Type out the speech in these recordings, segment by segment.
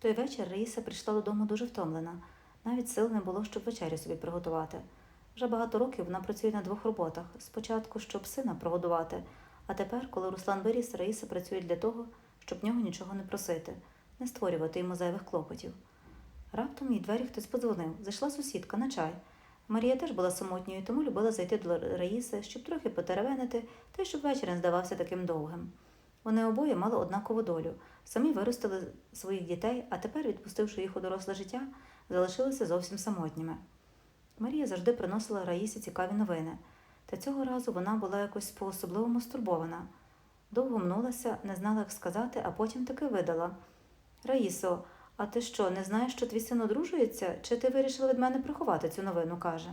Той вечір Раїса прийшла додому дуже втомлена. Навіть сил не було, щоб вечерю собі приготувати. Вже багато років вона працює на двох роботах. Спочатку, щоб сина прогодувати, а тепер, коли Руслан виріс, Раїса працює для того, щоб в нього нічого не просити, не створювати йому зайвих клопотів. Раптом їй двері хтось подзвонив. Зайшла сусідка на чай. Марія теж була самотньою, тому любила зайти до Раїси, щоб трохи потеревенити, та й щоб вечір не здавався таким довгим. Вони обоє мали однакову долю, самі виростили своїх дітей, а тепер, відпустивши їх у доросле життя, залишилися зовсім самотніми. Марія завжди приносила Раїсі цікаві новини, та цього разу вона була якось по-особливому стурбована. Довго мнулася, не знала, як сказати, а потім таки видала. Раїсо, а ти що, не знаєш, що твій син одружується, чи ти вирішила від мене приховати цю новину? каже.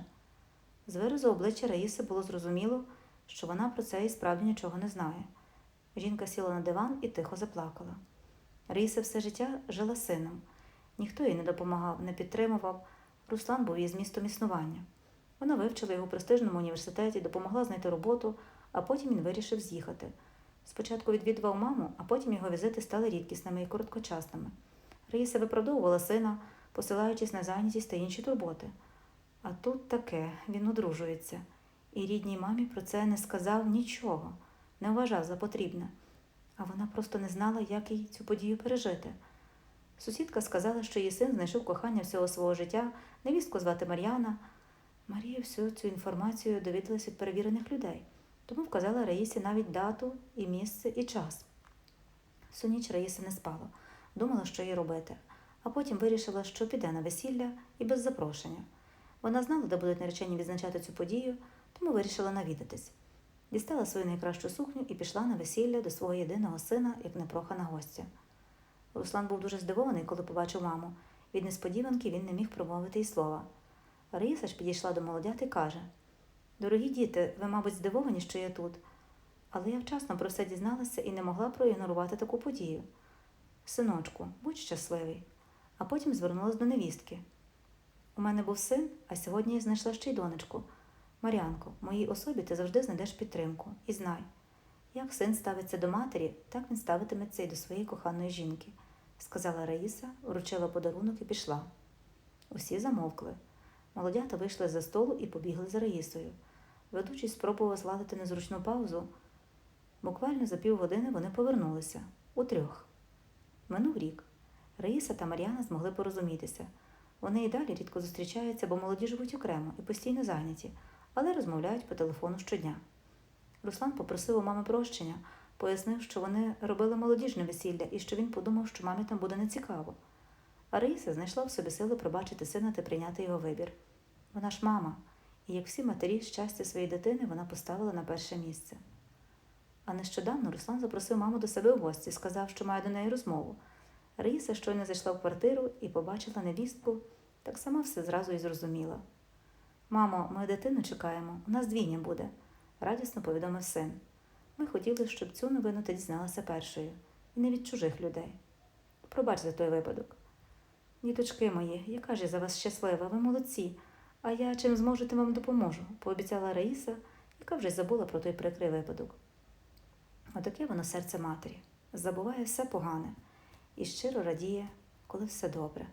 З виразу обличчя Раїси було зрозуміло, що вона про це і справді нічого не знає. Жінка сіла на диван і тихо заплакала. Раїса все життя жила сином. Ніхто їй не допомагав, не підтримував. Руслан був її змістом існування. Вона вивчила його в престижному університеті, допомогла знайти роботу, а потім він вирішив з'їхати. Спочатку відвідував маму, а потім його візити стали рідкісними і короткочасними. Раїса виправдовувала сина, посилаючись на зайнятість та інші турботи. А тут таке він одружується, і рідній мамі про це не сказав нічого, не вважав за потрібне, а вона просто не знала, як їй цю подію пережити. Сусідка сказала, що її син знайшов кохання всього свого життя, невістку звати Мар'яна. Марія всю цю інформацію довідалась від перевірених людей, тому вказала Раїсі навіть дату, і місце, і час. Всю ніч Раїса не спала, думала, що їй робити, а потім вирішила, що піде на весілля і без запрошення. Вона знала, де будуть наречені відзначати цю подію, тому вирішила навідатись. Дістала свою найкращу сукню і пішла на весілля до свого єдиного сина, як непрохана гостя. Руслан був дуже здивований, коли побачив маму. Від несподіванки він не міг промовити й слова. Раїса ж підійшла до молодят і каже: Дорогі діти, ви, мабуть, здивовані, що я тут. Але я вчасно про все дізналася і не могла проігнорувати таку подію. Синочку, будь щасливий. А потім звернулася до невістки. У мене був син, а сьогодні я знайшла ще й донечку. Мар'янко, в моїй особі ти завжди знайдеш підтримку. І знай, як син ставиться до матері, так він ставитиметься і до своєї коханої жінки, сказала Раїса, вручила подарунок і пішла. Усі замовкли. Молодята вийшли за столу і побігли за Раїсою. Ведучий спробував зладити незручну паузу. Буквально за півгодини вони повернулися утрьох. Минув рік. Раїса та Мар'яна змогли порозумітися. Вони і далі рідко зустрічаються, бо молоді живуть окремо і постійно зайняті, але розмовляють по телефону щодня. Руслан попросив у мами прощення, пояснив, що вони робили молодіжне весілля і що він подумав, що мамі там буде нецікаво. А Раїса знайшла в собі сили пробачити сина та прийняти його вибір. Вона ж мама, і як всі матері, щастя своєї дитини вона поставила на перше місце. А нещодавно Руслан запросив маму до себе в гості, сказав, що має до неї розмову. Раїса щойно зайшла в квартиру і побачила невістку, так сама все зразу і зрозуміла. Мамо, ми дитину чекаємо, у нас двійня буде, радісно повідомив син. Ми хотіли, щоб цю новину ти дізналася першою, і не від чужих людей. Пробач за той випадок. Діточки мої, яка ж я за вас щаслива, ви молодці, а я чим зможу, тим вам допоможу, пообіцяла Раїса, яка вже забула про той прикрий випадок. Отаке воно серце матері. Забуває все погане і щиро радіє, коли все добре.